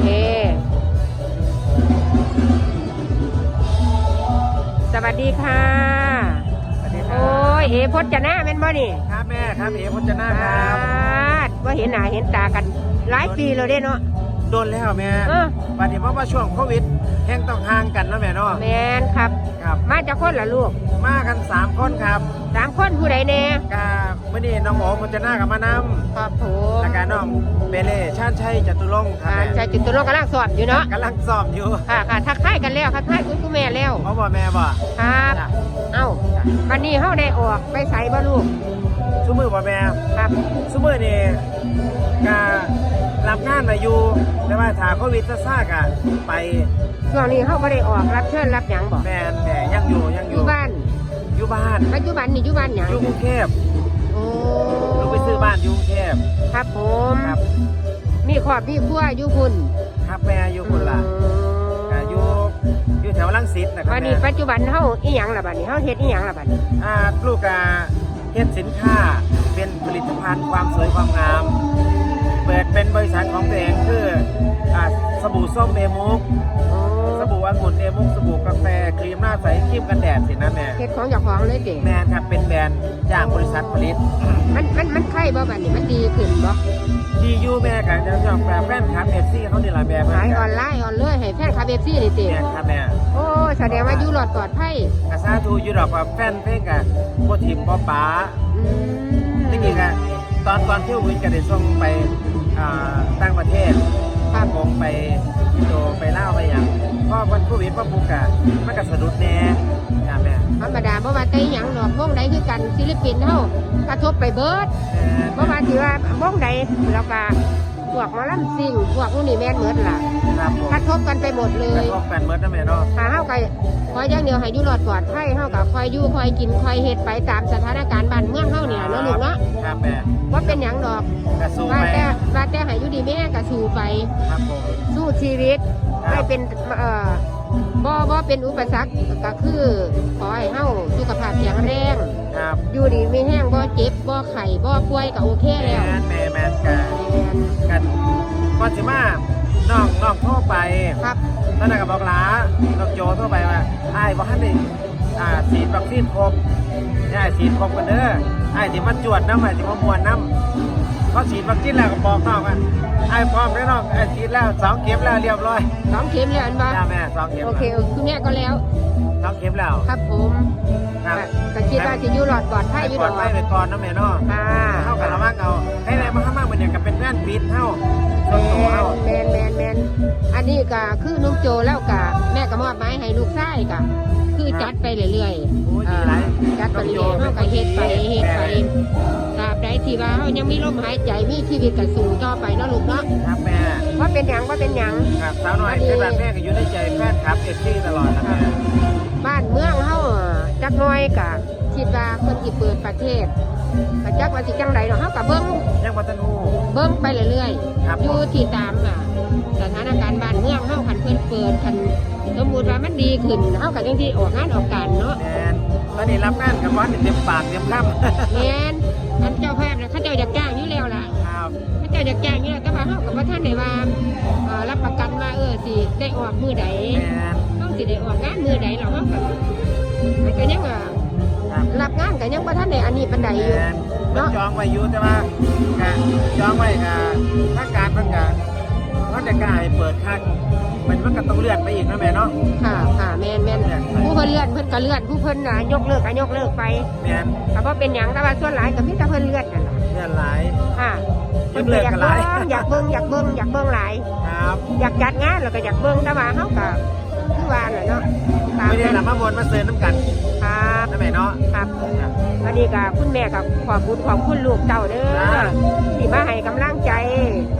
เค สวัสดีค่ะ สวัสดีครัโอ้ยเอพจนาแม่นบ่นี่ครับแม่ครับเอ๋พจนาครับดว่าเห็นหน้าเห็นตากัน หลายปีแล้วเด้เนาะ โดนแล้วแม่เออวันนี้เพราะว่าช่วงโควิดแห้งต้องห่างกันเนาะแม่เนาะแมนครับ ครับ มาจากคนละลูก มากันสามคนครับสามคนผู้ใดแน่กาเมื่อนี้น้องโอพจนากับมานำครับผมแล้วก็น้องเบเล่ชาญชัยจตุรงค์ครับอ่าแม่ใจจุดตัวโลกกำลังสอบอยู่เนาะกำลังสอบอยู่ค่ะค่ะทักทายกันแล้วทักทายคุณคุณแม่แล้วเพราะว่าแม่บ่ครับจ้ะเอ้าวันนี้เฮาได้ออกไปใส่บ่ลูกซุมือบ่แม่ครับซุมือนี่การับงานมาอยู่แต่ว่าถ้าโควิดซะซ่ากะไปช่วงนี้เฮาบ่ได้ออกรับเชิญรับหยังบ่แม่นแม่ยังอยู่ยังออยู่ยู่บ้านอยู่บ้านปัจจุบันนี่อยู่บ้านหยังอยู่กรุงเทพ โอ้ลูกไปซื้อบ้านอยู่กรุงเทพครับผม ครับมีครอบมีครัวอยู่คุณครับแม่อยู่คนละอ่าอยู่อยู่แถวลังสิตนะครัวับนนี้แม่ปัจจุบันเฮาอีหยังล่ะบัดนี้เฮาเฮ็ดอีหยังล่ะบัดนี้อ่าลูกอ่าเฮ็ดสินค้าเป็นผลิตภัณฑ์ความสวยความงามเปิดเป็นบริษัทของตัวเองคืออ่าสบู่ส้มเอมุก โอ้สบู่ องุ่นเอมุกสบู่กาแฟครีมหน้าใสครีมกันแดดสินะแม่เฮ็ดของเจ้าของเลยเด้แม่ครับเป็นแบรนด์จากบริษัทผลิต มันมันมันไข่บ่บัดนี้มันดีขึ้นบ่ดียูแม่กับจะชอบแบบแฟนคลับเอฟซีเขานี่แหละแม่ขายออนไลน์ออนเลยให้แฟนคลับ FC นี่ติแม่ครับแม่โอ้แสดงว่าอยู่รอดปลอดภัยกระซาทูอยูดอกว่าแฟนเพลงกับโบทิมบอป๋าอืมจริงๆอะตอนตอนเที่ยววินก็ได้ส่งไปต่างประเทศ ครับคงไปอินโดไปเล่าวไปอย่างเพราะวันโควิดพ่อปุกอะมันก็สะดุดแน่จ้าแม่ธรรมดาบ่ว่าแต่อีหยังดอกวงใดคือกันศิลปินเฮากระทบไปเบิดแม่บ่ว่าสิว่าวงใดแล้วก็พ วกหมอลำซิ่งพวกนู้นนี่แม่นเหมือนล่ะครับผมกระทบกันไปหมดเลกระยทบกันเมื่อนะแม่เนาะถ้าเฮาก็คอยอย่างเดียวให้อยู่รอดปลอดภัยเฮาก็คอยอยู่คอยกินคอยเฮ็ดไปตามสถานการณ์บ้านเมืองเฮานี่ล่ะเนาะลูกเนาะครับแม่ว่าเป็นหยังดอกกระสู้ว่าไปแต่ว่าแต่ให้อยู่ดีแม่ก็สู้ไป ครับผม สู้ชีวิตครับให้เป็นเอ่อบ่บ่เป็นอุปสรรคก็คือขอให้เฮาสุขภาพแข็งแรง ครับ อยู่ดีมีแห้งบ่เจ็บบ่ไข้บ่ป่วยก็โอเคแม่แล้วแม่แม่กันแม่นกันก่อนสิมาน้องน้องโทรไปครับตอนนั้นก็บอกหลาน้องโจโทรไปว่าไอ้ายบอกให้ได้อ่าฉีดวัคซีนครบได้ฉีดครบกันเด้อไอ้ายที่มาจวดน้ำไอ้ายที่มามวนน้ำเขาฉีดวัคซีนแล้วก็บอกน้องว่าไอ้ายพร้อมแล้วน้องไอ้ายฉีดแล้วสองเข็มแล้วเรียบร้อยสองเข็มแล้วอันบ่จ้าแม่สองเข็มโอเคคุณแม่ก็แล้วสองเข็มแล้วครับผมครับก็ คิดว่าสิอยู่รอดปลอดภัยให้อยู่ปลดออดกภัยไปก่อนนะแม่เนาะค่ะเข้ากันละมากเอาให้ไหนมาข้างมากมันเนี่ยก็เป็นแว่นปิดเท่าส่วนตัวเท่าแมนแมนแมนอันนี้ก็คือนุ่มโจแล้วก็แม่ก็มอบหมายให้ลูกชายก็คือจัดไปเรื่อยโอ้ยๆดีไรจัดไปเรื่อยๆเฮาก็เฮ็ดไปเฮ็ดไปตราบใดที่ว่าเฮายังมีลมหายใจมีชีวิตก็สู้ต่อไปเนาะลูกเนาะครับแม่ว่าเป็นหยังว่าเป็นหยังครับสาวน้อยเป็นแบบแม่ก็อยู่ในใจแฟนคลับเอฟซีตลอดนะแม่บ้านเมืองเฮาจักหน้อยก็ คิดว่าเพิ่นสิเปิดประเทศก็จักว่าสิจังไดเนาะเฮาก็เบิ่งยังวัฒนู เบิ่งไปเรื่อยครับๆอยู่ที่ตามอะสถานการณ์บ้านเมืองเฮาคันเพิ่นเปิดคันสมมุติว่ามันดีขึ้นเฮาก็จังที่ออกงานออกการเนาะแมนตอนนี้รับงานกับวันเต็มปากเต็มคำ แม่นอันเจ้าภาพน่ะเขาเจ้าอยากจ้างอยู่แล้วล่ะ ครับเขาเจ้าอยากจ้างอยู่แล้วแต่ว่าเฮาก็บ่ทันได้ว่าเอ่อรับประกันว่าเออสิได้ออกมื้อใดแมนเฮาสิได้ออกงานมื้อใดเราเฮาก็มันก็ยังว่า ครับรับงานก็ยังบ่ทันได้อันนี้ปานใดอยู่แมนมันจองไว้อยู่แต่ว่ากะจองไว้กะถ้าการมันกะมันจะกล้าให้เปิดคักมันมันก็ต้องเลื่อนไปอีกนะแม่เนาะค่ะค่ะแม่นแม่นผู้เพิ่นเลื่อนเพิ่นก็เลื่อนผู้เพิ่นน่ะยกเลิกก็ยกเลิกไปแมนก็บ่เป็นหยังแต่ว่าส่วนหลายก็มีแต่เพิ่นเลื่อนนั่นล่ะเลื่อนหลายค่ะยกเลิกกันหลายอยากเบิ่งอยากเบิ่งอยากเบิ่งหลาย ครับอยากจัดงานแล้วก็อยากเบิ่งแต่ว่าเฮาก็ คือว่าน่ะเนาะตามไม่ได้นั้นละมาบนมาเซินน้ำกันครับนะแม่เนาะ ครับวันนี้ก็คุณแม่กับขอบคุณขอบคุณลูกเจ้าเด้อจ้าที่มาให้กำลังใจ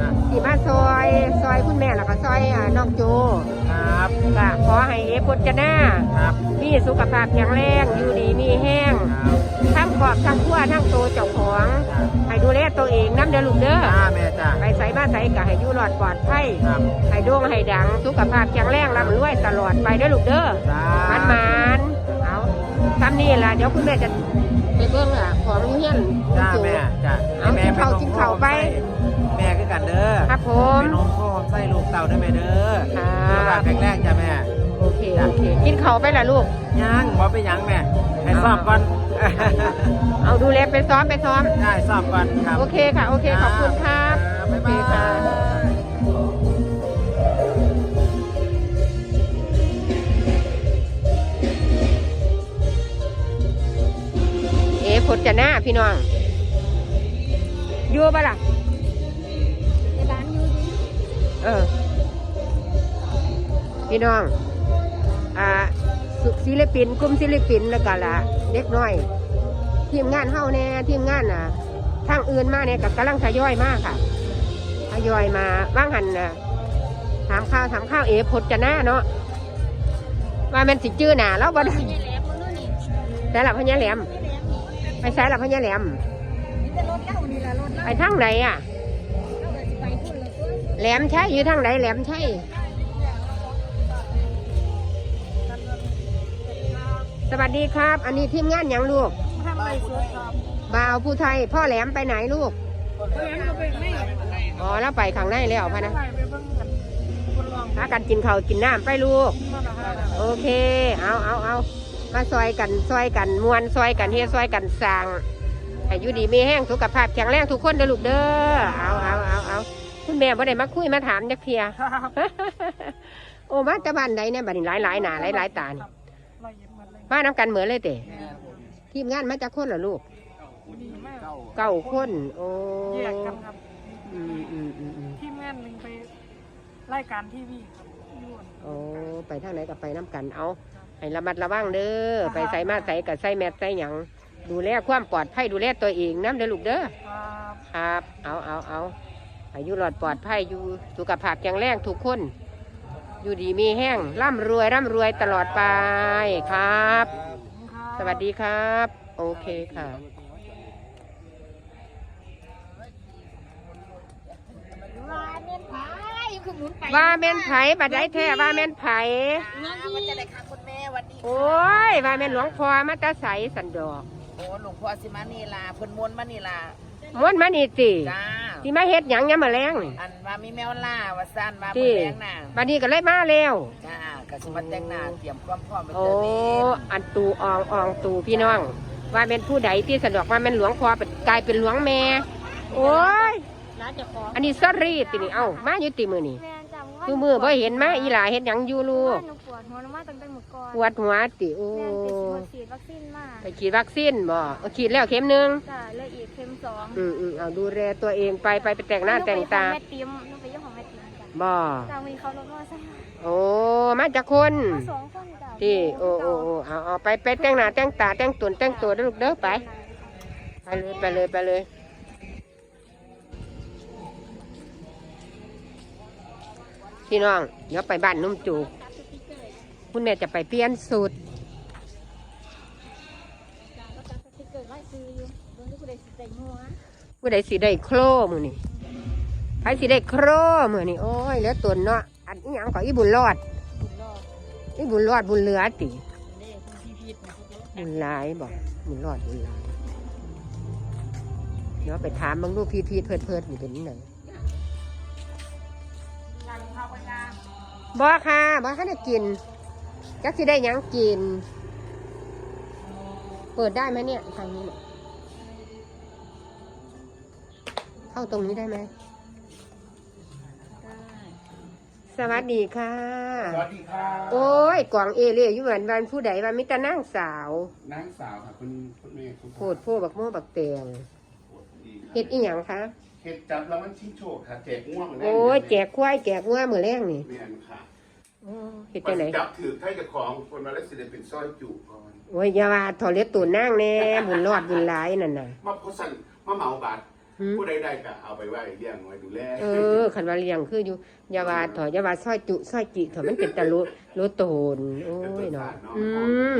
อะที่มาซอยซอยคุณแม่แล้วก็ซอยอ่าน้องโจครับ ก็ขอให้เอพจนาครับ มีสุขภาพแข็งแรงอยู่ดีมีแห้งครับ ทั้งขอบทั้งขั้วทั้งโตเจ้าของครับให้ดูแลตัวเองน้ำเด้อลูกเด้อจ้าแม่จ้าไปใส่มาใส่ก็ให้อยู่รอดปลอดภัย ครับ ให้ดวงให้ดังสุขภาพแข็งแรงร่ำรวยตลอดไปเด้อลูกเด้อจ้ามันมันๆเอาตามนี้ล่ะเดี๋ยวคุณแม่จะไปเบิ่งอะของเฮียนจ้าแม่จ้าเอากินข้าวกินข้าวไป แม่คือกันเด้อครับผมเป็นนมพ่อไส้ลูกเต่าได้ไหมเด้อครับสุขภาพแข็งแรงจ้าแม่โอเคโอเคกินข้าวไปล่ะลูกยังบ่ไปยังแม่ให้สอบก่อนเอาดูแลไปซ้อมไปซ้อมได้สอบก่อนครับโอเคค่ะโอเคขอบคุณครับบ๊ายโอเคบาย ค่ะเอ๋พจนาพี่น้องอยู่ปะล่ะร้านยูดีเออ พี่น้อง อ่าศิลปินกลุ่มศิลปินแล้วก็ละเด็กน้อย ทีมงานเฮาแน่ทีมงานน่ะทางอื่นมาเนี่ยกับกำลังทยอยมากค่ะทยอยมาว่างหันน่ะถามข้าวถามข้าวเอพจนาเนาะว่ามันสิจื้อหนาแล้วบ่ได้ไม่แหลมมันนู่นนี่แต่ละพญาแหลม ไม่แหลมนี่ไปใช้ละพญาแหลมมีแต่รถเล่านี่ละรถไปเล่าทางไหนอะเล่าเลยสิไปพุ่นเลยตัวแหลมใช่อยู่ทางไหนแหลมใช่สวัสดีครับ อันนี้ทีมงานหยังลูกทำอะไรสวยครับบ่าวผู้ไทย พ่อแหลมไปไหนลูกแหลมก็ไปไม่อ๋อแล้วไปข้างในแล้วพะนะไปไปเบิ่งกันคนลองพากันกินข้าวกินน้ำไปลูก มาละห้า โอเค เอาเอาเอา มาซอยกันซอยกันมวนซอยกันเฮียซอยกันสร้างอายุดีมีแห้งสุขภาพแข็งแรงทุกคนเด้อลูกเด้อเอาเอาเอาเอาคุณแม่บ่ได้มาคุยมาถามจักเทียครับโอ้มาแต่บ้านไหนเนี่ยบ้านนี้หลายหลายหนาหลายหลายตานี่เราเย็บมันเลยมาน้ำกันเหมือนเลยเตะทีมงานมาจากคนเหรอลูกดีมากเก้าคนโอ้แยกกันครับอืมอืมอืมอืมทีมงานหนึ่งไปรายการทีวีครับยวนโอ้ไปทางไหนกับไปน้ำกันเอา ให้ระมัดระวังเด้อไปใส่มาใส่กับใส่แมสใส่หยังดูแลความปลอดภัยดูแลตัวเองน้ำเด้อลูกเด้อครับครับ เอาเอาเอาอายุหลอดปลอดภัยอยู่สุขภาพแข็งแรงทุกคน อยู่ดีมีแห้งร่ำรวยร่ำรวยตลอดไปครับ สวัสดีครับ โอเคค่ะว่าเม่นผายคือหมุนไปว่าแม่นไผบัดได้แท้ว่าแม่นไผ โอ้ยว่าแม่นหลวงพ่อมาแตาใสสันดอกโอ้หลวงพ่อสิมานี่ล่ะเพิ่นมนต์มานี่ล่ะม้วนมานี่สิจ้าที่มาเฮ็ดหยังยามมาแรงนี่อันว่ามีแมวล่าว่าซ่านว่าที่เพิ่นแรงน่ะบัดนี้ก็เลยมาแล้ว จ้าก็สิมาแต่งหน้าเตรียมความพร้อมไปโอ้เจอนี่อันตูอองอองตูพี่น้อง ว่าเป็นผู้ใดที่สะดวกว่าเป็นหลวงพ่อเป็นกลายเป็นหลวงแม่ โอ้ย ร้านเจะของอันนี้สรีตินี่เอ้ามาอยู่ติมือนี่แม่จำว่าคือมือบ่เห็นมาอีหลาเฮ็ดหยังอยู่ลูก หนูปวดหัวหนูมาตั้งแต่เมื่อ ก่อนปวดหัวติโอ้แม่ติดหัวฉีดวัคซีนมาไปฉีดวัคซีนบ่เอาฉีดแล้วเข็มหนึงจ้ะเลยอีกเข็มสองอืมอืมเอาดูแลตัวเองไปไปไปแต่งหน้าแต่งตาหนูไปของแม่ติ๋มหนูไปยี่ของแม่ติ๋มจ้ะบ่จ้ามีเขารถมอเตอร์ไซค์โอ้มาจากคนมาสองคนจ้ะที่โอ้โอ้โอ้เอาเอาไปไปแต่งหน้าแต่งตาแต่งตนแต่งตัวเด้อลูกเด้อไป ไปเลยไปเลยไปเลย พี่น้อง เดี๋ยวไปบ้านนุ่มจูก คุณแม่จะไปเปลี่ยนสูตรก็จับสติ๊กเกอร์ไว้ซื้ออยู่เบิ่งที่ผู้ใดสิใจงัวผู้ใดสิได้โครมือนี่ใครสิได้โครมือนี่โอ้ยเหลือตัวเนาะอันนี้ยังขออีบุญรอดบุญรอดอีบุญรอดบุญเหลือติเด้คุณพี่พีทนะคุณเด้อบุญหลายบอกบุญรอดบุญหลายเดี๋ยวไปถามบางลูกพีพีเพิดเพิดอยู่เป็นไหนงานข้าวกันยาบ่ค่ะบ่ค่ะได้กิน จักสิได้หยังกิน เปิดได้ไหมเนี่ยทางนี้เนี่ยเข้าตรงนี้ได้ไหมได้สวัสดีค่ะ สวัสดีค่ะโอ้ยกล่องเอเลี่ยอยู่เหมือนวันผู้ใดว่ามิตรนางสาว นางสาวค่ะคุณคุณแม่คุณโพดโพบักโม่บักแตงดีค่ะเฮ็ดอีหยังคะเฮ็ดจับแล้วมันชิงโชคค่ะแจกง่วงโอ้ยแจกควายแจกงัวมือแรงนี่แม่นค่ะโอ้ เฮ็ดจังไดจับถือไทยกับของคนมาแล้วสิได้เป็นสร้อยจุก่อนโอ้ยอย่าว่าถอดเล็บตูนนางแน่บุญรอดบุญหลายนั่นน่ะมาโพสันมาเหมาบาทหืมผู้ใดได้ก็เอาไปไว้เลี้ยงไว้ดูแลเออคันว่าเลี้ยงคืออยู่อยาวาถอยอยาวาซอยจุซอยจิถอยมันเป็นตะลุลุโตนโอ้ยเนาะอืม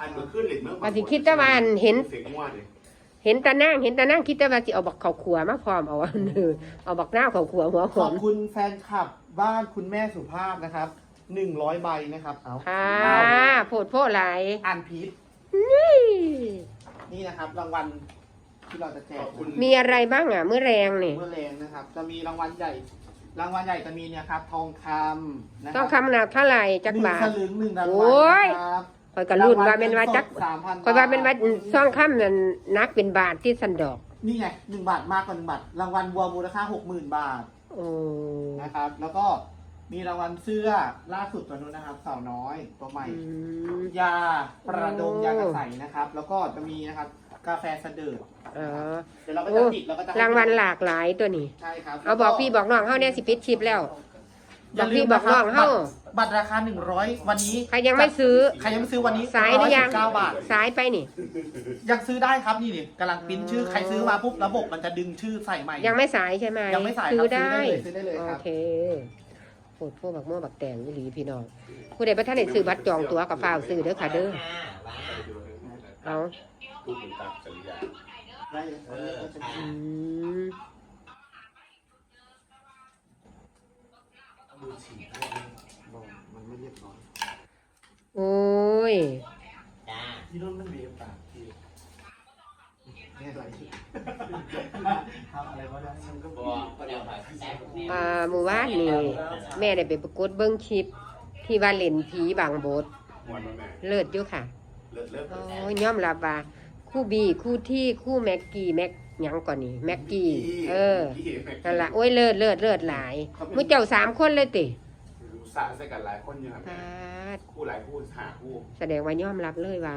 อันเมื่อคืนเหล็กเมื่อว่าสิคิดแต่ว่าอันเห็นเสียงง่วงเลยเห็นตานั่งเห็นตานั่งคิดแต่ว่าสิเอาบักข้าวขัวมาพร้อมเอาอันนึงเอาบักหน้าวข้าวขัวหัวหขออบมคุณแฟนคลับ บ้านคุณแม่สุภาพนะครับหนึ่งร้อยใบนะครับ เอาค่ะเอาโพดโพดหลายอ่านพีทนี่นี่นะครับ รางวัลที่เราจะแจขกอบคุณ มีอะไรบ้างอะ เมื่อแรงนี่เมื่อแรงนะครับ จะมีรางวัลใหญ่ รางวัลใหญ่จะมีเนี่ยครับ ทองคำนะรับต้องคำหนักเท่าไหร่จักบาหทนึ่งสลึงหนึ่งรางโอ้วัลยนะครับคอยกระลุ่นว่าเป็นว่าจักสามพันคอยว่าเป็นว่าซ่องค่ำนั่นนักเป็นบาทที่สันดอก นี่ไงหนึ่งบาทมากกว่าหนึ่งบาทรางวัลวัวมูลค่าหกหมื่นบาท โอ้นะครับ แล้วก็มีรางวัลเสื้อล่าสุดตัวนู้นนะครับ สาวน้อยตัวใหม่ อืม ยาประดมโอ้ ยากระใสนะครับ แล้วก็จะมีนะครับกาแฟเสดิร์ดอ๋อเดี๋ยวเราก็โอ้จะติดเราก็จะให้รางวัลหลากหลายตัวนี้ ใช่ครับเอาบอกพี่บอกน้องเฮาเนี่ยสิปิดชิปแล้ว อย่าลืมบอกพี่บอกน้องเฮ้าบัตรบัตรราคา 100 วันนี้ ใครยังไม่ซื้อ ใครยังไม่ซื้อวันนี้สายหรือยังเก้าบาท สายไปนี่ ยังซื้อได้ครับนี่นี่กำลังปริ้นชื่อใครซื้อมาปุ๊บระบบมันจะดึงชื่อใส่ใหม่ ยังไม่สายใช่ไหมยังไม่สายครับซื้อได้ ซื้อได้เลยซื้อได้เลยครับโอเคโอดพวกบักม่วงบักแตงวิลีพี่น้อง ผู้ใดประท่านได้ซื้อบัตรจองตั๋วกับฟ้าวซื้อเด้อค่ะเด้อ เอา พูดถึงตามสัญญาได้เลยเอออืม โอ้ยที่นู่นมันมีปากที่เนี่ยอะไรทำอะไรก็ได้ฉันก็บอกอ่าหมู่บ้านนี่ แม่ได้ไปประกวดเบิ้งคลิป ที่ว่าเล่นผีบางโบสถ์มวนมาแม่เลิศอยู่ค่ะ เลิศเลิศโอ้ยยอมรับว่าคู่บีคู่ที่คู่แม็กกี้แม็กหยังก่อนนี่แม็กกี้ เออนั่นละโอ้ยเลิศเลิศเลิศหลายมุเจ้าสามคนเลยติรู้ สะใส่กันหลายคนอยู่ครับปาดคู่หลายคู่หาคู่แสดงว่ายอมรับเลยว่า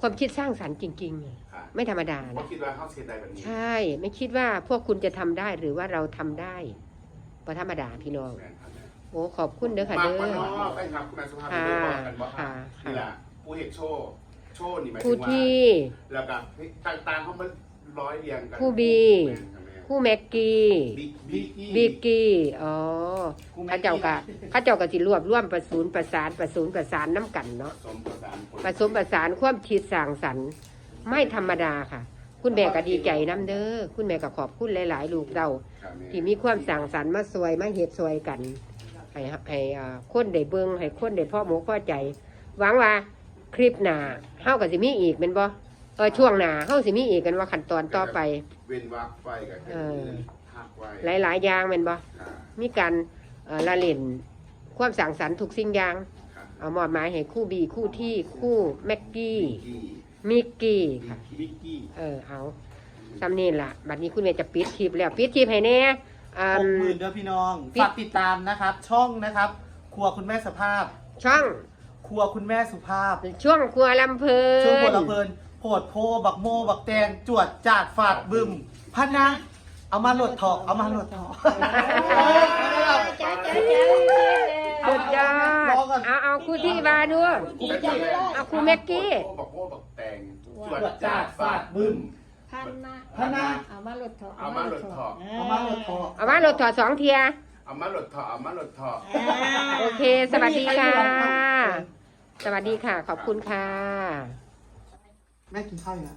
ความคิดสร้างสรรค์จริงๆค่ะไม่ธรรมดาเพราะนะคิดว่าเข้าเสียดายแบบนี้ใช่ ไม่คิดว่าพวกคุณจะทำได้หรือว่าเราทำได้เพราะธรรมดาพี่น้อง แม่นครับแม่โอ้ขอบคุณเด้อค่ะมากเด้กว่าอน้องไปครับคุณแม่สุภาพบุรุษบอกกันว่าค่ะ นี่แหละผู้เห็นโชว์โชว์นี่หมายถึคู่งว่าที่ แล้วก็ต่างๆเขามาร้อยเรียงกันคู่บี คู่แม็กกี้บิ๊กบิ๊กบิกกี้อ๋อเข้าเจ้ากะเข้าเจ้ากะสิรวบร่วมประสูนประสานประสูนประสานน้ำกันเนาะสมประสานผลผสมประสานความคิดสร้างสรรค์ไม่ธรรมดาค่ะ คุณแม่ก็ดีใจน้ำเด้อคุณแม่ก็ขอบคุณหลาย ๆ ลูกเราครับแม่ที่มีความสร้างสรรค์มาสวยมาเฮ็ดสวยกันให้ให้อ่าคนได้เบิ่งให้คนได้พ่อหมกพ่อใจ หวังว่าคลิปหน้าเฮาก็สิมีอีกแม่นบ่ เออช่วงหน้าเฮาสิมีอีกกันว่าขั้นตอนต่อไป เว้นวักไฟกับเออ หักไว้หลายๆอย่างแม่นบ่ค่ะมีการเอ่อละเล่นความสร้างสรรค์ทุกสิ่งอย่าง ค่ะเอามอบหมายให้คู่บีคู่ที่คู่แม็กกี้บิ๊กกี้มิกกี้ค่ะ บิ๊กกี้เออเอาซำนี่ล่ะ บัดนี้คุณแม่จะปิดคลิปแล้วปิดคลิปให้แน่อืหกมหมื่นเด้อพี่น้องพี่ฝากติดตามนะครับ ช่องนะครับ ครัวคุณแม่สภาพ ช่องครัวคุณแม่สุภาพช่วงครัวลำเพลินช่วงพลเพลิน โพดโพบักโมบักแตงจวดจาดฝาดบึมพันนะเอามาโหลดเถอกเอามาโหลดเถอกสุดยอดรอก่อนเอาเอาคู่ที่มาดูเอาครูแม็กกี้บอกโอ้บอกแตงจวดจาดฝาดบึมพันนะพันนะเอามาหลดเถอะเอามาหลดถอกเอามาโหลดเถอกเอาว่าเราถอดสองเทียเอามาหลดถอกเอามาหลดถอกโอเค สวัสดีค่ะ สวัสดีค่ะ ขอบคุณค่ะ แม่กินข้าวยัง